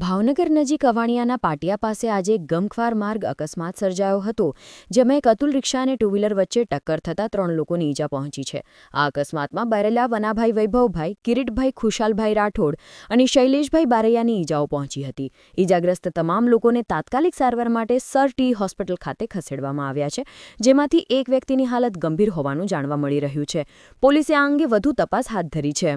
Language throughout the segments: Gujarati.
ભાવનગર નજીક અવાણિયાના પાટિયા પાસે આજે એક ગમખ્વાર માર્ગ અકસ્માત સર્જાયો હતો, જેમાં એક અતુલ રિક્ષા અને ટુ વ્હીલર વચ્ચે ટક્કર થતાં ત્રણ લોકોને ઈજા પહોંચી છે. આ અકસ્માતમાં બરેલા વનાભાઈ વૈભવભાઈ, કિરીટભાઈ, ખુશાલભાઈ રાઠોડ અને શૈલેષભાઈ બારૈયાની ઈજાઓ પહોંચી હતી. ઈજાગ્રસ્ત તમામ લોકોને તાત્કાલિક સારવાર માટે સર ટી હોસ્પિટલ ખાતે ખસેડવામાં આવ્યા છે, જેમાંથી એક વ્યક્તિની હાલત ગંભીર હોવાનું જાણવા મળી રહ્યું છે. પોલીસે આ અંગે વધુ તપાસ હાથ ધરી છે.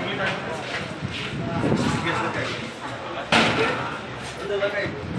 Obrigado.